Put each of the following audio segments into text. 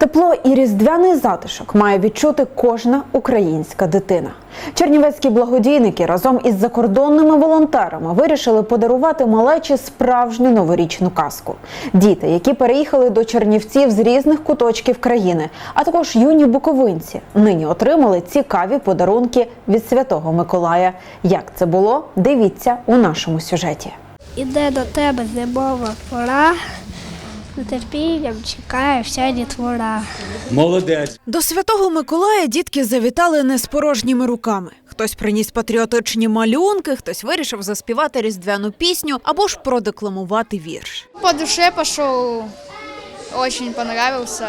Тепло і різдвяний затишок має відчути кожна українська дитина. Чернівецькі благодійники разом із закордонними волонтерами вирішили подарувати малечі справжню новорічну казку. Діти, які переїхали до Чернівців з різних куточків країни, а також юні буковинці, нині отримали цікаві подарунки від Святого Миколая. Як це було? Дивіться у нашому сюжеті. Іде до тебе зимова пора, нетерпінням чекає вся дітвора. Молодець. До святого Миколая дітки завітали не з порожніми руками. Хтось приніс патріотичні малюнки, хтось вирішив заспівати різдвяну пісню або ж продекламувати вірш. По душе пішов, дуже понравился.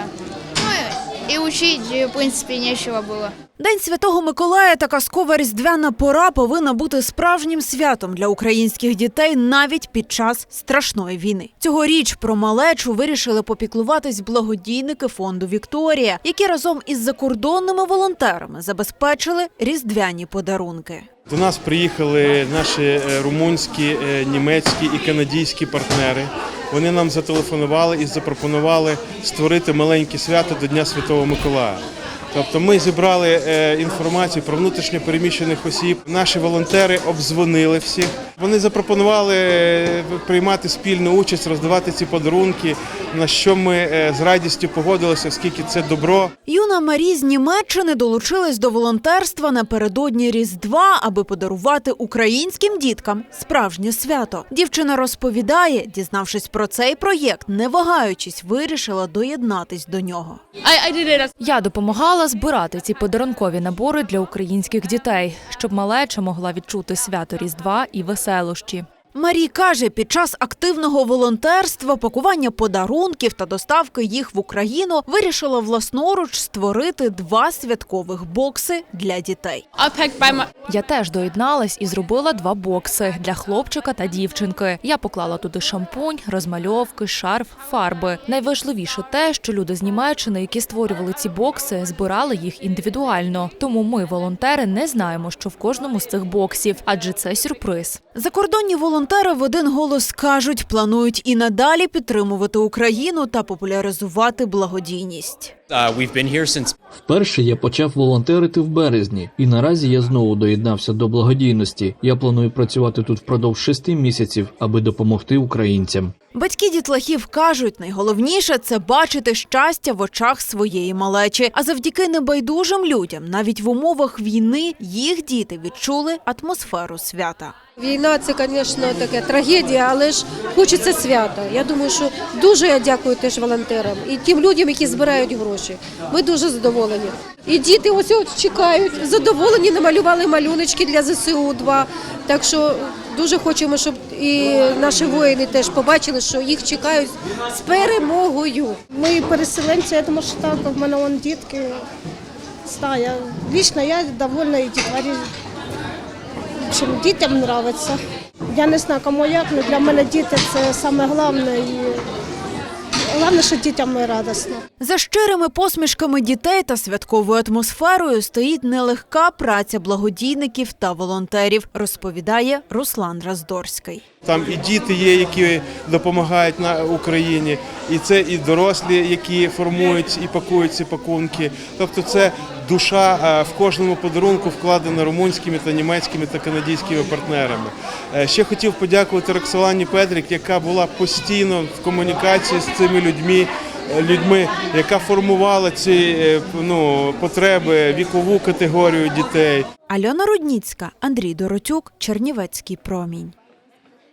И учить, в принципе, нечего было. День святого Миколая та казкова різдвяна пора повинна бути справжнім святом для українських дітей навіть під час страшної війни. Цьогоріч про малечу вирішили попіклуватись благодійники фонду Вікторія, які разом із закордонними волонтерами забезпечили різдвяні подарунки. До нас приїхали наші е, румунські, е, німецькі і канадійські партнери. Вони нам зателефонували і запропонували створити маленьке свято до Дня Святого Миколая. Тобто ми зібрали е, інформацію про внутрішньо переміщених осіб. Наші волонтери обдзвонили всіх. Вони запропонували е, приймати спільну участь, роздавати ці подарунки, на що ми е, з радістю погодилися, оскільки це добро. Юна Марі з Німеччини долучилась до волонтерства напередодні Різдва, аби подарувати українським діткам справжнє свято. Дівчина розповідає, дізнавшись про цей проєкт, не вагаючись, вирішила доєднатись до нього. Я допомагала збирати ці подарункові набори для українських дітей, щоб малеча могла відчути свято Різдва і веселощі. Марі каже, під час активного волонтерства, пакування подарунків та доставки їх в Україну вирішила власноруч створити два святкових бокси для дітей. Я теж доєдналась і зробила два бокси для хлопчика та дівчинки. Я поклала туди шампунь, розмальовки, шарф, фарби. Найважливіше те, що люди з Німеччини, які створювали ці бокси, збирали їх індивідуально. Тому ми, волонтери, не знаємо, що в кожному з цих боксів, адже це сюрприз. Закордонні волонтери в один голос кажуть, планують і надалі підтримувати Україну та популяризувати благодійність. We've been Вперше я почав волонтерити в березні, і наразі я знову доєднався до благодійності. Я планую працювати тут впродовж шести місяців, аби допомогти українцям. Батьки дітлахів кажуть, найголовніше це бачити щастя в очах своєї малечі. А завдяки небайдужим людям, навіть в умовах війни, їх діти відчули атмосферу свята. Війна це, звісно, таке трагедія, але ж хочеться свята. Я думаю, що дуже я дякую теж волонтерам і тим людям, які збирають гроші. Ми дуже задоволені. І діти ось от чекають, задоволені, намалювали малюночки для ЗСУ 2 Так що дуже хочемо, щоб і наші воїни теж побачили, що їх чекають з перемогою. Ми переселенці, я думаю, що так, в мене вон дітки. Стая. Лично я довольна і дітварі. Чим дітям подобається. Я не знаю, кому як, але для мене діти це саме головне. Що дітям радісно. За щирими посмішками дітей та святковою атмосферою стоїть нелегка праця благодійників та волонтерів, розповідає Руслан Раздорський. Там і діти є, які допомагають на Україні, і це і дорослі, які формують і пакують ці пакунки. Тобто, це душа е, в кожному подарунку вкладена румунськими та німецькими та канадськими партнерами. Е, Ще хотів подякувати Роксолані Педрік, яка була постійно в комунікації з цими людьми. е, Людьми, яка формувала ці ну, потреби, вікову категорію дітей. Альона Рудніцька, Андрій Доротюк, Чернівецький промінь.